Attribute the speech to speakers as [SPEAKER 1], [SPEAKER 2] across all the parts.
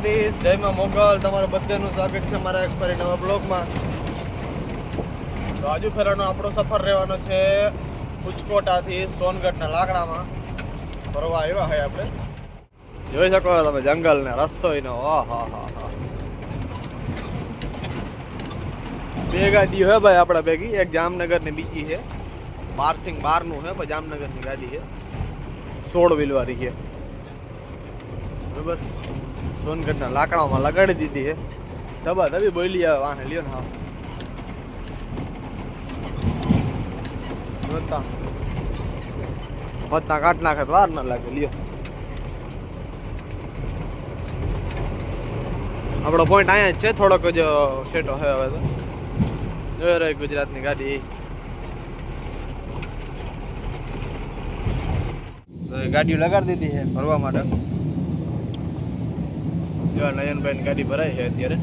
[SPEAKER 1] દ્વારકાધીશ જય માં મોગલ. તમારું બધાનું સ્વાગત છે મારા એક ફરી નવા બ્લોગમાં. તો આજુ ફેરાનો આપણો સફર રહેવાનો છે ઉચકોટાથી સોનગઢના લાકડામાં. ફરવા આવ્યા હોય આપણે. જોઈ શકો તમે જંગલ ને રસ્તો એનો હા હા હા. બે ગાડી હોય ભાઈ આપણા ભેગી. એક જામનગર ને બીજી છે બારસિંગ બારનું પછી જામનગરની ગાડી છે સોળ વ્હીલ છે બરોબર? સોનગઢના લાકડામાં લગાડી દીધી છે. દબા દબી બોલી આવે વાહને લ્યો ને હા. વધતા કાટ નાખે વાર ના લાગે, લ્યો. આપણો પોઈન્ટ અહીંયા છે, થોડોક જ છેટો છે હવે તો. જોઈ રહી ગુજરાતની ગાડી. ગાડીઓ લગાડી દીધી છે ફરવા માટે. જો નયનભાઈની ગાડી ભરાય છે અત્યારે.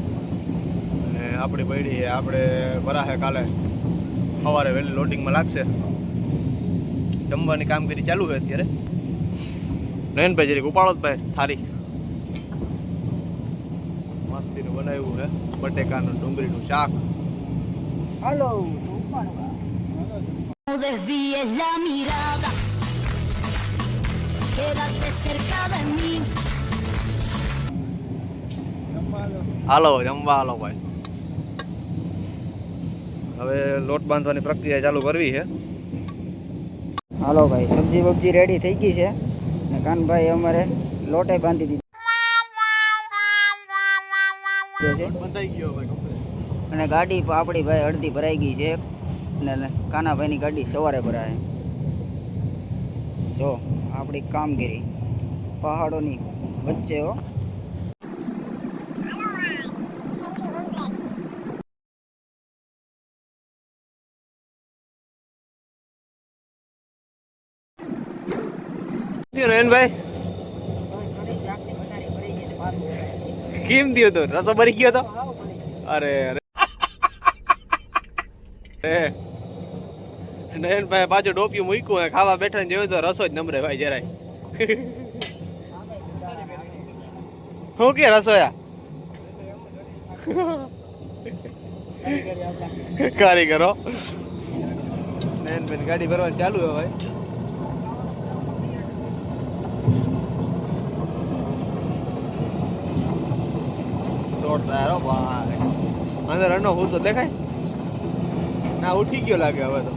[SPEAKER 1] અને આપણી પડી છે આપણે ભરાશે કાલે. સવારે વહેલી લોડિંગમાં લાગશે. જમવાની કામગીરી ચાલુ છે અત્યારે. નયનભાઈ જરીક ઉપાડો જ ભાઈ થારી. મસ્તીનું બનાવ્યું છે. બટેકાનું ડુંગળીનું શાક.
[SPEAKER 2] Hello
[SPEAKER 3] No desvíes la mirada, quédate cerca de mí.
[SPEAKER 1] હાલો જમવા હાલો ભાઈ. હવે લોટ બાંધવાની પ્રક્રિયા ચાલુ કરવી છે.
[SPEAKER 2] હાલો ભાઈ સબ્જી બબ્જી રેડી થઈ ગઈ છે. ને કાનભાઈ અમારે લોટે બાંધી દીધી અને ગાડી આપણી ભાઈ અડધી ભરાઈ ગઈ છે. ને કાનાભાઈની ગાડી સવારે ભરાય. જો આપણી કામગીરી. પહાડોની વચ્ચે હો.
[SPEAKER 1] નયનભાઈ? કેમ થયો તો? રસો ભરી ગયો તો? અરે અરે. નયનભાઈ પાછું ડોપિયું મૂક્યું ખાવા બેઠા ને જોયું તો રસો જ નમરે ભાઈ જરાય. શું કે રસોયા? કારીગરો નયનભાઈ ગાડી ભરવાની ચાલુ હે ભાઈ જોરદાર અંદર અનો હું તો દેખાય? ના ઉઠી ગયો લાગે હવે તો.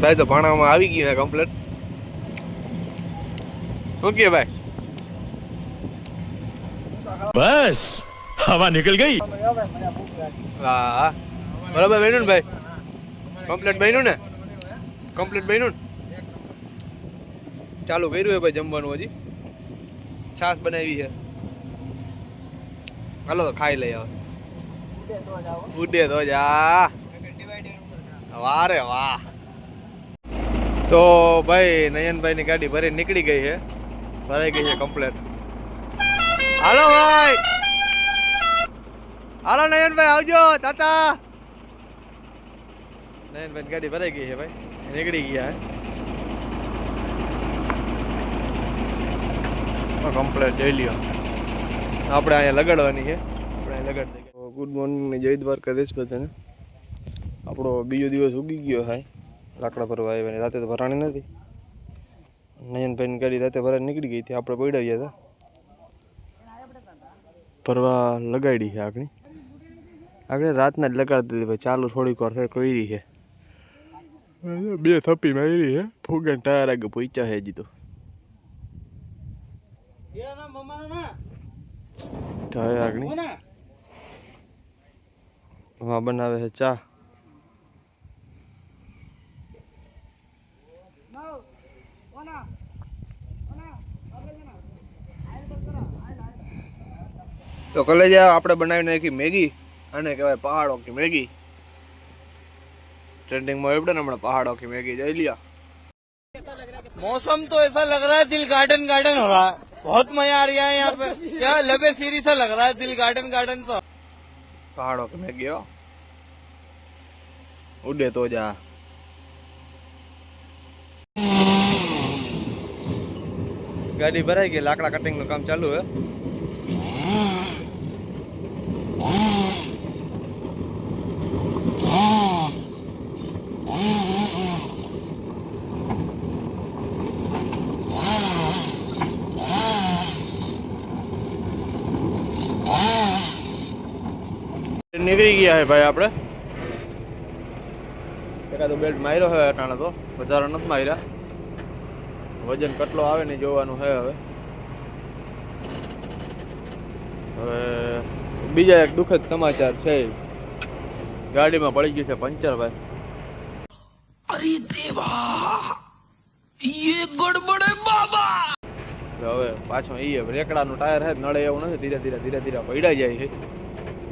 [SPEAKER 1] ભાઈ તો ભાણામાં આવી ગયું કમ્પ્લેટ શું કે ભાઈ?
[SPEAKER 4] બસ હવા નીકળ ગઈ.
[SPEAKER 1] હા બરાબર બન્યું ને ભાઈ? કમ્પ્લેટ બન્યું ને? કમ્પ્લેટ બન્યું ને? ચાલુ કર્યું હે ભાઈ જમવાનું હજી? છાશ બનાવી છે. હાલો ખાઈ લઈએ હવે. ઉડે તો જા. વારે વાહ. તો ભાઈ, નયનભાઈની ગાડી ભરી નીકળી ગઈ છે. ભરાઈ ગઈ છે કમ્પ્લેટ હાલો ભાઈ. હાલો નયનભાઈ, આવજો. તાતા નયનભાઈ ગાડી ભરાઈ ગઈ છે ભાઈ. નીકળી ગયા કમ્પ્લેટ જોઈ લ્યો. આપણે અહીંયા લગાડવાની છે. આપણે અહીંયા લગાડી દઈએ. ગુડ મોર્નિંગ ને જય દ્વારકાધીશ બધાને. આપણો બીજો દિવસ ઉગી ગયો હાય. લાકડા ભરવા આવ્યા ને રાતે તો ભરાણી નથી. નયનભાઈની ગાડી રાતે ભરા નીકળી ગઈ હતી, આપણે પડ્યા ગયા હતા. ભરવા લગાડી છે આગળ. આગળ રાતના જ લગાડતી હતી ભાઈ, ચાલુ થોડીક વાર ફેર કરી છે. બે થપ્પી મારી છે, ફૂગન ટાયર આગળ પહોંચ્યા છે હજી તો. ઢાય આગણી હા બનાવે છે ચા. તો કલે કલેજ આપણે બનાવી નાખી મેગી અને કહેવાય પહાડો કે મેગી. ટ્રેન્ડિંગમાં એવડે ને હમણાં પહાડો કે મેગી. જઈ લિયા.
[SPEAKER 5] મોસમ તો એસા લગ રહા દિલ ગાર્ડન ગાર્ડન હો રહા बहुत मजा आ रहा है यहाँ पे यहाँ लबे सीरी सा लग रहा है दिल गार्डन गार्डन तो
[SPEAKER 1] પહાડો કી મેગી હો ઉડે તો જા ગાડી ભરાઈ ગઈ લાકડા કટિંગનું કામ ચાલુ હે નીકળી ગયા છે ભાઈ આપણે. એકાદો બેલ્ટ માર્યો હવે અટાણે તો. વધારે નથી માર્યા. વજન કેટલો આવે ને જોવાનું છે હવે. હવે બીજા એક દુઃખદ સમાચાર છે. ગાડીમાં પડી ગયું છે પંચર ભાઈ. અરે હવે પાછો એ રેકડાનું ટાયર છે નળે એવું નથી ધીરે ધીરે ધીરે ધીરે પડ્યા જાય છે.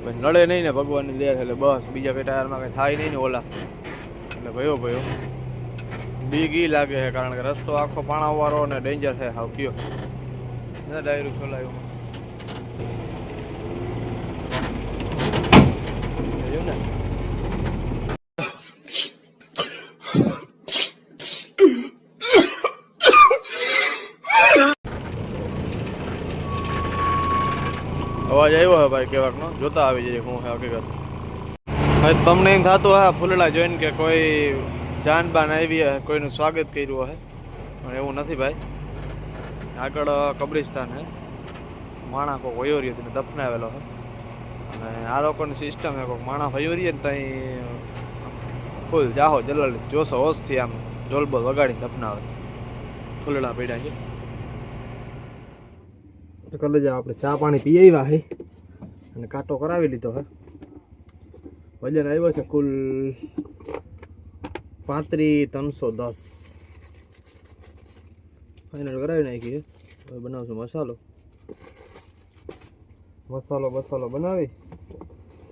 [SPEAKER 1] પછી નડે નહીં ને ભગવાનની દયા એટલે બસ બીજા કંઈ ટાયરમાં કંઈ થાય નહીં ને ઓલા. એટલે ભયો ભયો. બીક એ લાગે છે કારણ કે રસ્તો આખો પાણાવાળો અને ડેન્જર છે. હાવ કયો. ના ડાયરું ખોલાયું જોયું ને અવાજ આવ્યો ભાઈ કેવાકનો જોતા આવી જઈએ હું હકીકત. હવે તમને એમ થતું હા, ફૂલડા જોઈને કે કોઈ જાનબાન આવી હે, કોઈનું સ્વાગત કર્યું હે. પણ એવું નથી ભાઈ. આગળ કબ્રિસ્તાન હે. માણા કોઈક વયોરી હતી દફનાવેલો હે. અને આ લોકોની સિસ્ટમ હે, કોઈક માણા વયોરી ને ત્યાં ફૂલ જાહો જલલ જોશો હોશથી આમ જોલબોલ વગાડીને દફનાવે. ફૂલડા પડ્યા છે. તો કલે આપણે ચા પાણી પી આવ્યા હે. અને કાંટો કરાવી લીધો હે. વજન આવ્યો છે કુલ પાંત્રીસ ત્રણસો દસ. ફાઇનલ કરાવી નાખીએ હવે બનાવશું મસાલો. મસાલો બસાલો બનાવી.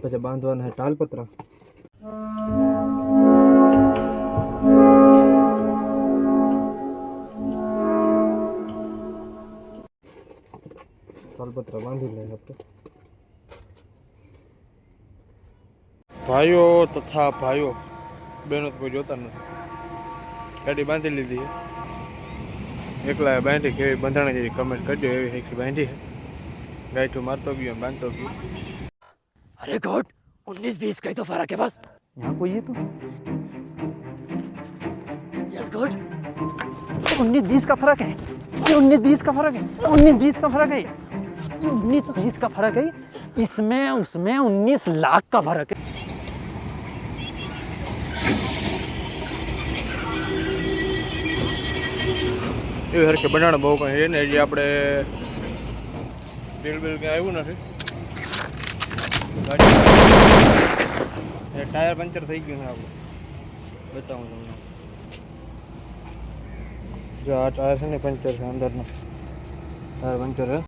[SPEAKER 1] પછી બાંધવાના હે તાલપત્રા ભાઈઓ તથા ભાઈઓ બહેનો તો કોઈ જોતા નથી ગાડી બાંધી લીધી છે એકલા બાંધી કેવી બંધાણી જેવી કમેન્ટ કરજો એવી હેકી બાંધી છે ગાયઠું મારતો ગયો બાંધતો ગયો
[SPEAKER 6] अरे गॉड उन्नीस बीस का ही तो फर्क है बस यहाँ कोई है तो यस गॉड उन्नीस बीस का फर्क है ये उन्नीस बीस का फर्क है उन्नीस बीस का फर्क है ये उन्नीस बीस का फर्क है इसमें उसमें उन्नीस लाख का फर्क है
[SPEAKER 1] એવી હરખે બનાવણ બહુ કંઈ છે ને હજી આપણે બિલ બિલ કંઈ આવ્યું નથી. ગાડી ટાયર પંચર થઈ ગયું છે આપણું. બતાવું તમને. જો આ ટાયર છે ને, પંચર છે અંદરનો. ટાયર પંચર હે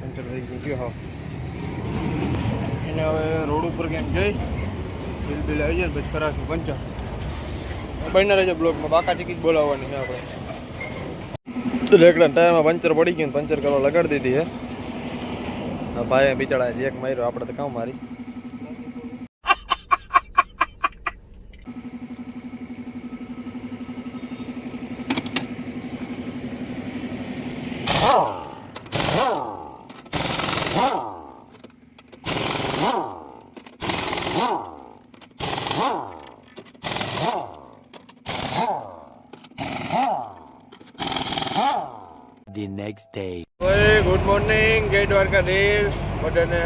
[SPEAKER 1] પંચર થઈ ગયું છે હા એને હવે રોડ ઉપર કેમ જઈ, બિલ બિલ આવી જાય પછી કરાશું પંચર. બનના રહેજો બ્લોકમાં બાકા ટિકિટ બોલાવવાની છે આપણે. રેકડા ટાયરમાં પંચર પડી ગયું પંચર કરવા લગાડી દીધી હે ભાઈ બિચારા એક માર્યો, આપણે તો કામ મારી.
[SPEAKER 4] The next day.
[SPEAKER 1] Good morning જય દ્વારકાધીશ. બધાને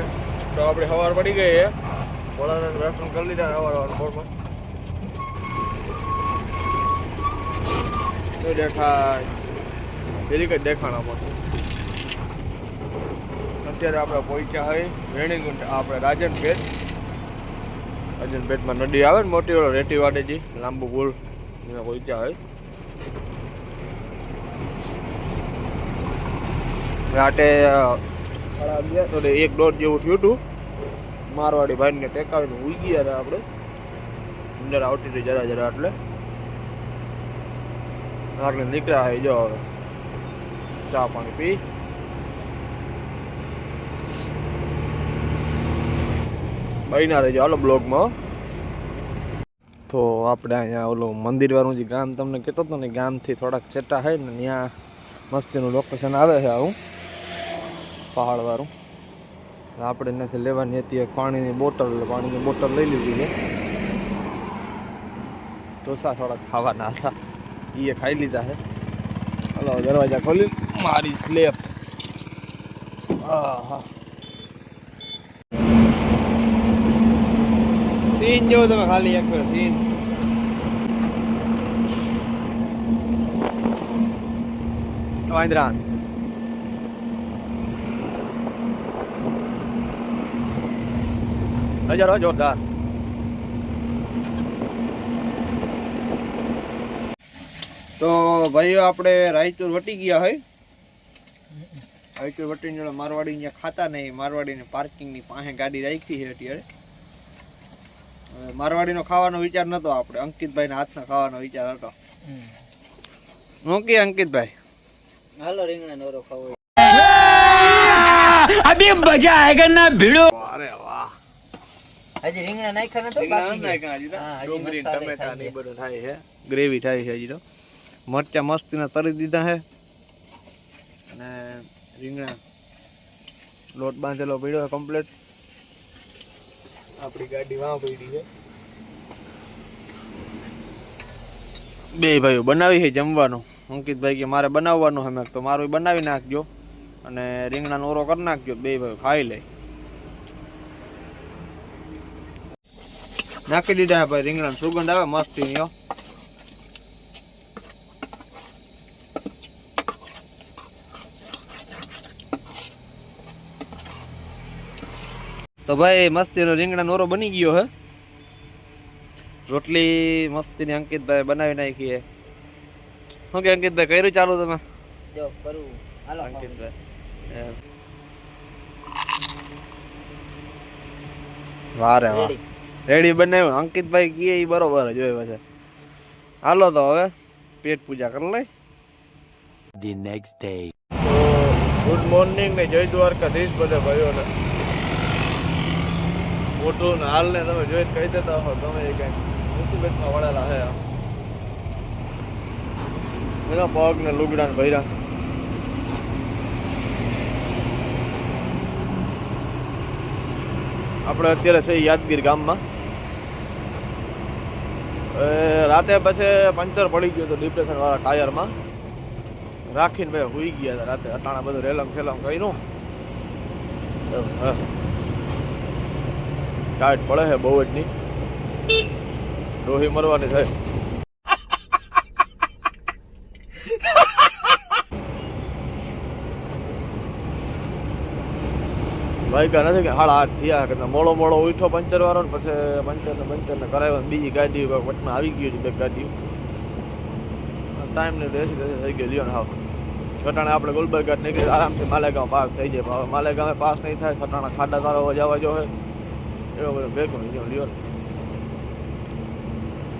[SPEAKER 1] તો આપણે સવાર પડી ગઈ છે ભોળાને દર્શન કરી લીધા સવાર સવાર પોરમાં તો દેખાય? પેલી કઈ દેખાણા પડતું અત્યારે આપણે પહોંચ્યા હોય વેણીગુંટ આપણે રાજનપેટ રાજનપેટમાં નદી આવે ને મોટી ઓળો રેટી વાડેજી લાંબુ પુલ. એમાં પહોંચ્યા હોય રાતે સાડા અગિયાર તો એક દોઢ જેવું થયું હતું. મારવાડી ભાઈને ટેકાવીને ઉઈ ગયા હતા આપણે. અંદર આવતી હતી જરા જરા એટલે. આપણે નીકળ્યા આવી જો હવે. ચા પાણી પી. બહીના રહેજો હાલો બ્લોગમાં. તો આપણે અહીંયા ઓલું મંદિરવાળું જે ગામ તમને કહેતો હતો ને, ગામથી થોડાક છેટા હોય ને, ત્યાં મસ્તીનું લોકેશન આવે છે આવું. પહાડવાળું. આપણે એનાથી લેવાની હતી પાણીની બોટલ પાણીની બોટલ લઈ લીધી છે. ઢોસા થોડા ખાવાના હતા. એ ખાઈ લીધા છે. હલો દરવાજા ખોલી. મારી આહા. સીન જેવો તમે ખાલી એક સીન. વાંદરા. નજારો જોરદાર તો ભાઈઓ આપણે રાયચુર વટી ગયા હોય રાયચૂર વટીને જોડે મારવાડી અહીંયા ખાતા નહીં. મારવાડી પાર્કિંગની પાસે ગાડી રાખી છે અત્યારે. મારવાડીનો ખાવાનો વિચાર નતો આપણે. અંકિતભાઈ અંકિતભાઈના હાથનો ખાવાનો વિચાર હતો. હું કે અંકિતભાઈ?
[SPEAKER 2] હાલો રીંગણા નોરો ખાવો.
[SPEAKER 6] અભી મજા આયેગા ના ભીડો.
[SPEAKER 1] અરે
[SPEAKER 2] હજી રીંગણા નાખ્યા નતો બાકી.
[SPEAKER 1] ડુંગળી ટમેટા ને બધું થાય છે. ગ્રેવી થાય છે હજી તો. મરચા મસ્તીના તરી દીધા છે. અને રીંગણા લોટ બાંધેલો પડ્યો છે કમ્પ્લીટ આપણી ગાડી વાં પડી છે. બે ભાઈઓ બનાવી છે જમવાનું. અંકિતભાઈ કે મારે બનાવવાનું છે. મેં તો મારું બનાવી નાખજો. અને રીંગણાનો ઓરો કરી નાખજો. બે ભાઈઓ ખાઈ લે. નાખી દીધા ભાઈ રીંગણા સુગંધ આવે મસ્તી ની તો ભાઈ મસ્તીનો રીંગણા નોરો બની ગયો હે. રોટલી મસ્તીની અંકિતભાઈ બનાવી નાખી હે. શું કે અંકિતભાઈ કર્યું ચાલુ તમે?
[SPEAKER 2] જો કરું. હાલો. ખાવું.
[SPEAKER 1] અંકિતભાઈ. એમ. વાહ. રેડી બનાવ્યું. અંકિતભાઈ કહે એ બરોબર જ હોય છે હાલો તો હવે પેટ પૂજા કરી લઈ.
[SPEAKER 4] The next day
[SPEAKER 1] good morning ને જય દ્વારકાધીશ બધા ભાઈઓને. મોટું ને હાલ ને તમે જોઈને કહી દેતા હો તમે એ કઈ મુસીબતમાં વળેલા હે. એના પગ ને લુગડા ને ભૈરા આપણે અત્યારે છે યાદગીર ગામમાં. રાતે પછી પંચર પડી ગયું હતું ડિપ્રેશન વાળા ટાયરમાં રાખીને ભાઈ હુઈ ગયા હતા રાતે, અટાણા બધું રેલમ ફેલમ કર્યું. ટાઈટ પડે છે બહુ જ નહીં ડોહી મરવાની થાય. વાયકા નથી કે હાડા આઠ થયા કે મોડો મોડો ઉઠો પંચર વાળો ને પછી પંચર ને પંચર ને કરાવ્યો ને બીજી ગાડી વચમાં આવી ગયું છે બે ગાડીઓ ટાઈમ ને દેસી દેસી થઈ ગયો, લ્યો ને હાવ. સટાણે આપણે ગુલબર્ગ નીકળી આરામથી માલેગાંવ પાસ થઈ જાય. હવે માલેગાંવે પાસ નહીં થાય સટાણા ખાડા તારો જવા જો હોય, એવો બધો ભેગો લ્યો લ્યો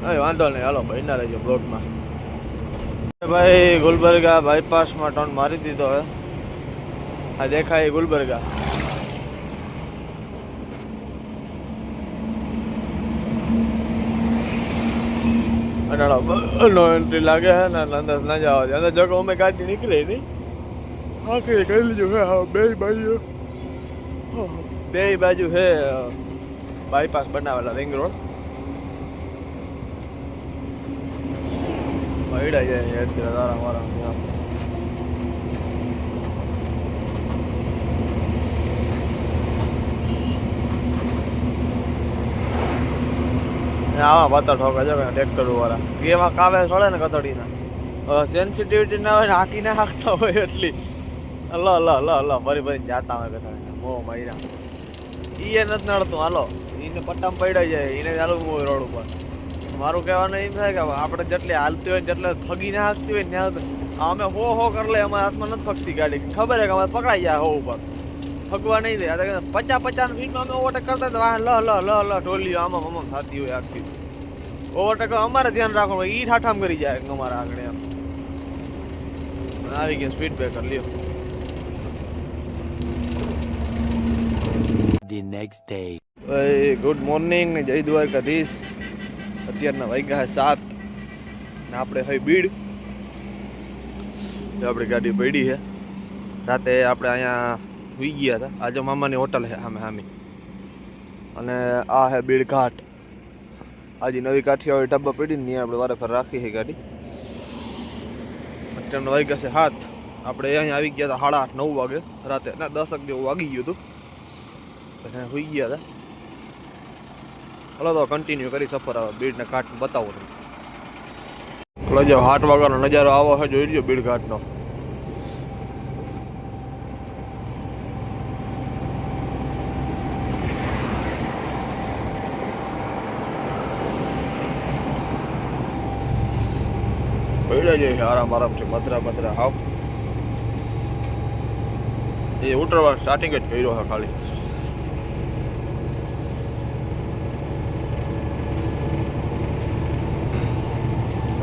[SPEAKER 1] હવે વાંધો નહીં, હાલો બહેના રહેજો બ્લોકમાં ભાઈ ગુલબર્ગા બાયપાસમાં ટર્ન મારી દીધો હે. આ દેખાય ગુલબર્ગા. એન્ટ્રી લાગે છે ને અંદર ના જવા દે. અંદર જો અમે ગાડી નીકળે નહીં આખી કરી લીધું હે, હા, બે બાજુ. બે બાજુ છે બાયપાસ બનાવેલા રિંગ રોડ પૈડા જાય એટલે તારા મારા આવા પાતા ઠોકા છે ટ્રેક્ટર વાળા એમાં કાવે છોડે ને કતડીના સેન્સિટિવિટી ના હોય ને હાકી ના હાકતા હોય એટલી. અલ્લા અલ્લા અલ્લા અલ્લા ફરી ફરી જાતા હોય કતડીના મો મહિના ઈ એ નથી નડતું, હાલો. એને પટ્ટામાં પડાઈ જાય એને ચાલુ હોય રોડ ઉપર. મારું કહેવાનું એમ થાય કે આપણે જેટલી હાલતી હોય જેટલે ફગી ના હાકતી હોય ને અમે હો હો કર લે અમારા હાથમાં નથી ફગતી ગાડી. ખબર છે કે અમે પકડાઈ જાય હો ઉપર. ફગવા નહીં દે. પચાસ પચાસ પચાસ ફીટમાં અમે ઓવરટેક કરતા હતા. વાહન લ લ લ લ ટોલીઓ આમાં આમાં થતી હોય આખી. ઓવરટેક અમારે ધ્યાન રાખવાનું ઈ ઠાઠામ કરી જાય અમારા આગળ એમ. આવી ગયા સ્પીડ બ્રેકર લ્યો.
[SPEAKER 4] The next day.
[SPEAKER 1] Good morning ને જય દ્વારકાધીશ. અત્યારના વાગ્યા સાત. ને આપણે હોય બીડ તો આપણી ગાડી પડી છે. રાતે આપણે અહીંયા સુઈ ગયા હતા. આજે મામાની હોટલ છે સામે સામે અને આ હે બીડ ઘાટ. આજે નવી કાઠિયાવાડી ટબ્બા પડી ને આપણે વારે ફર રાખી છે ગાડી. અત્યારનો વાગ્યા છે હાથ આપણે અહીંયા આવી ગયા હતા સાડા આઠ, નવ વાગે. રાતે ના દસક જેવું વાગી ગયું હતું. અને સુઈ ગયા હતા. હલો તો કન્ટિન્યુ કરી સફર આવે બીડને ઘાટ બતાવો તમે હલો જો હાટ વાગ્યાનો નજારો આવો છે જોઈ લ્યો બીડ ઘાટનો. પડ્યા જાય છે, આરામ આરામથી મધરા મધરા, હાવ. એ ઉતરવા સ્ટાર્ટિંગ જ કર્યો છે ખાલી.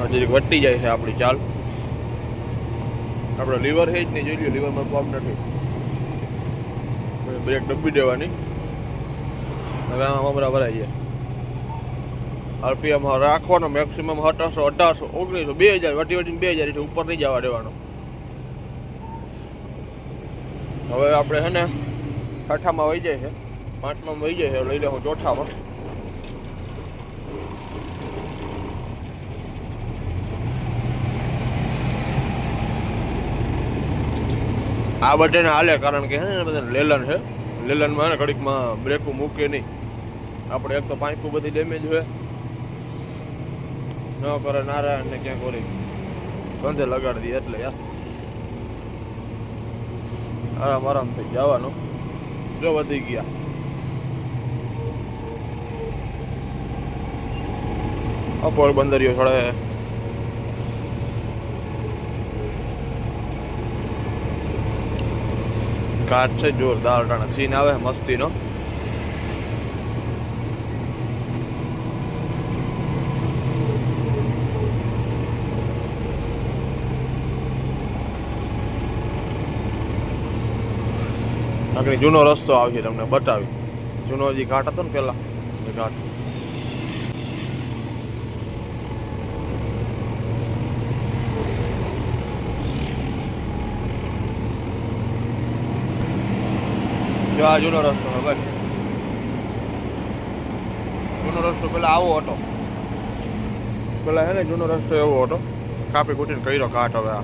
[SPEAKER 1] હજી વટી જાય છે આપણી ચાલ. આપણે લીવર છે જ નહીં, જોઈ લ્યો, લીવરમાં પગ નથી. બ્રેક ડબ્બી દેવાની. હવે આમાં ભરાઈ જાય. આરપીએમ રાખવાનો મેક્સિમમ અઢારસો અઢારસો, ઓગણીસો, બે હજાર, વટી વટીને બે હજાર એટલે ઉપર નહીં જવા દેવાનો. હવે આપણે છે ને છઠ્ઠામાં વહી જાય છે. પાંચમામાં વહી જાય છે, લઈ લેવું ચોથામાં. આ બધાને હાલે કારણ કે હે બધા લેલન છે. લેલનમાં ઘડીકમાં બ્રેકો મૂકે નહીં. આપણે એક તો પાંચ બધી ડેમેજ હોય. ન કરે નારાયણ ને ક્યાંક ઓરી બંધે લગાડી દઈએ એટલે યાર. આરામ આરામ થઈ જવાનું જો વધી ગયા. અપોળ બંદરીઓ છોડે કાટ છે જોરદાર ટાણા સીન આવે, મસ્તીનો. આગળ જૂનો રસ્તો આવશે તમને બતાવી. જૂનો જે ઘાટ હતો ને પેલા, એ ઘાટ. જો આ જૂનો રસ્તો હવે જૂનો રસ્તો પેલા આવો હતો. પેલા હે ને જૂનો રસ્તો એવો હતો. કાપી કૂટીને કર્યો ઘાટ હવે આ.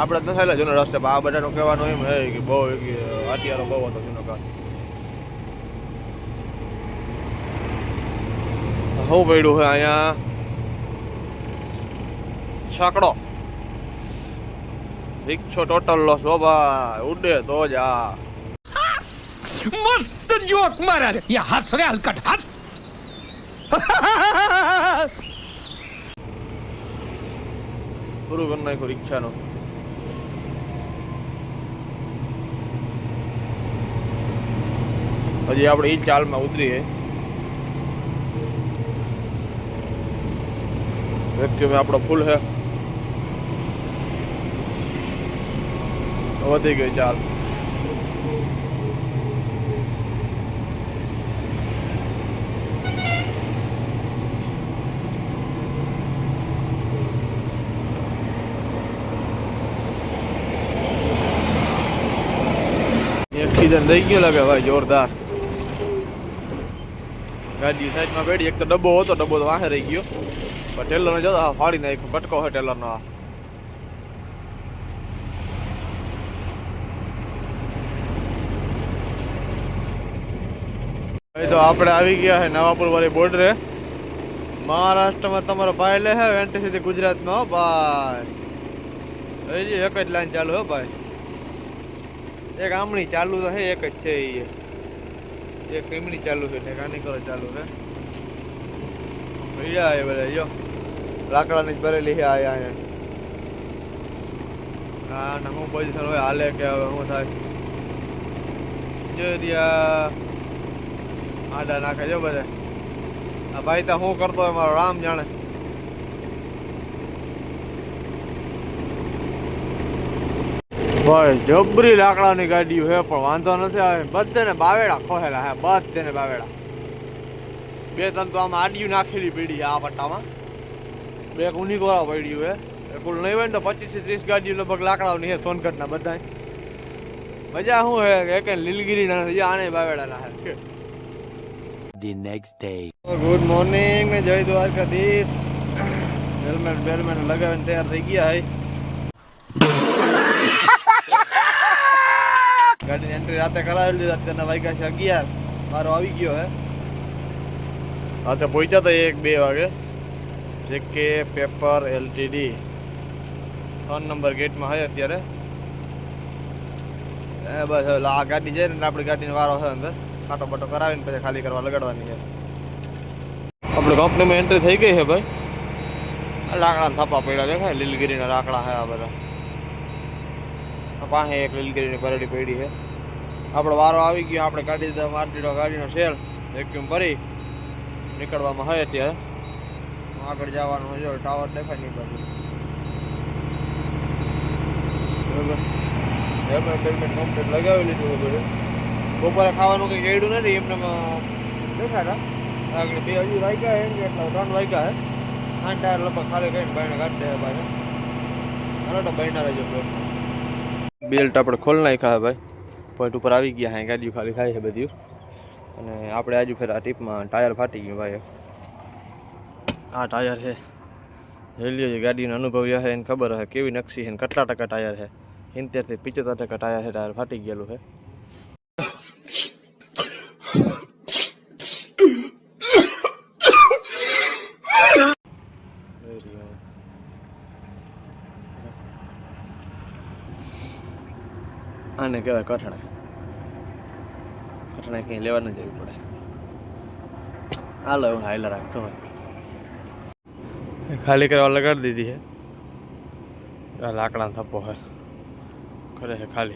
[SPEAKER 1] આપણે નથી જૂનો રસ્તે આ બધાનું કહેવાનું એમ હે કે બહુ અત્યારે બહુ હતો જૂનો કાળ. હું પડ્યું છે અહીંયા? છાકડો. રિક્ષો ટોટલ લોસ હો ભાઈ ઉડે તો જ
[SPEAKER 7] મસ્ત જોક મારા રે. યા હાસ રે હલકટ હાસ
[SPEAKER 1] પૂરું કરી નાખ્યું રિક્ષાનું. હજી આપણે એ ચાલમાં ઉતરીએ. વ્યક્તિ આપણો ફૂલ છે. વધી ગઈ ચાલ. એક્સિડન્ટ થઈ ગયો લાગે ભાઈ, જોરદાર. ગાડી સાઈડમાં બેડી એક તો ડબ્બો હતો, ડબ્બો તો વાહે રહી ગયો. પણ ટેલરને જતો હા ફાડી નાખ્યો કટકો હોય ટેલરનો આ. તો આપણે આવી ગયા છે નવાપુર વાળી બોર્ડરે મહારાષ્ટ્રમાં તમારો ભાઈ લે છે એન્ટ્રી સીધી ગુજરાતમાં હો ભાઈ. હજી એક જ લાઈન ચાલુ હો ભાઈ. એક આમણી ચાલુ તો છે એક જ છે એ એક એમની ચાલુ છે, ને એક ચાલુ છે. મજા આવે બધા જો લાકડાની જ ભરેલી છે આ અહીંયા. હા નમો હું પોઝિશન હોય, હાલે કે હવે શું થાય. જો દિયા આડા નાખે જો બધા. આ ભાઈ તો શું કરતો હોય, મારો રામ જાણે. ભાઈ જબરી લાકડાની ગાડીઓ હે પણ વાંધો નથી આવે. બધાને બાવેડા ખોહેલા હે બધાને બાવેડા. બે ત્રણ તો આમ આડિયું નાખેલી પડી આ પટ્ટામાં. બે એક ઉની ગોળા પડ્યું હે. એ કુલ નહીં હોય ને તો પચીસથી ત્રીસ ગાડીઓ લગભગ લાકડાઓની હે સોનગઢના બધાય. મજા શું હે? કે એક લીલગીરી ના છે, આને બાવેડાના હે.
[SPEAKER 4] The next day.
[SPEAKER 1] Good morning ને જય દ્વારકાધીશ. હેલ્મેટ બેલમેટ લગાવીને તૈયાર થઈ ગયા હે. ગાડીની એન્ટ્રી રાતે કરાવેલી હતી અત્યારના વાગ્યા છે અગિયાર. મારો આવી ગયો હે. રાતે પહોંચ્યા હતા એક બે વાગે. જે કે પેપર એલટીડી ત્રણ નંબર ગેટમાં હોય અત્યારે. એ બસ હવે આ ગાડી જાય ને આપણી ગાડીનો વારો છે અંદર. ખાટો બાટો કરાવીને પછી ખાલી કરવા લગાડવાની છે. આપણે કંપનીમાં એન્ટ્રી થઈ ગઈ છે ભાઈ? લાકડા થાપા પડ્યા દેખાય લીલગીરીના લાકડા છે આ બધા. પાસે એક લીલગીરીની પરડી પડી છે. આપણો વારો આવી ગયો, આપણે કાઢી દીધા મારી ગાડીનો શેર વેક્યુમ ભરી, નીકળવામાં હોય અત્યારે. આગળ જવાનું હોય ટાવર દેખાય નહીં બાજુ હેલ્મેટ કમ્પ્લીટ લગાવી લીધું બધું. બપોરે ખાવાનું કંઈ ગયડું નથી, એમને દેખાતા આગળ બે હજુ વાગ્યા ને એટલા ત્રણ વાગ્યા હે આઠ ટાયર લગભગ ખાલી કરીને બાયણે કાઢી દે ભાઈ હાલો તો બાયના રહેજો બેલ્ટ આપણે ખોલ નાખ્યા હે ભાઈ. પોઈન્ટ ઉપર આવી ગયા હે ગાડીઓ ખાલી થાય છે બધી. અને આપણે આજુ ફેર આ ટીપમાં ટાયર ફાટી ગયું ભાઈ. આ ટાયર છે. રેલીઓ જે ગાડીનો અનુભવ છે, એને ખબર હે કેવી નકશી છે ને કેટલા ટકા ટાયર છે. સિત્તેરથી પિચોતેર ટકા ટાયર છે ટાયર ફાટી ગયેલું છે. આને કહેવાય, કઠણા. કઠણા કંઈ લેવા ન જવું પડે. હાલો એવું હાઈલા રાખતો હોય. ખાલી કરવા લગાડી દીધી છે. લાકડા થપ્પો હે ખરે છે ખાલી.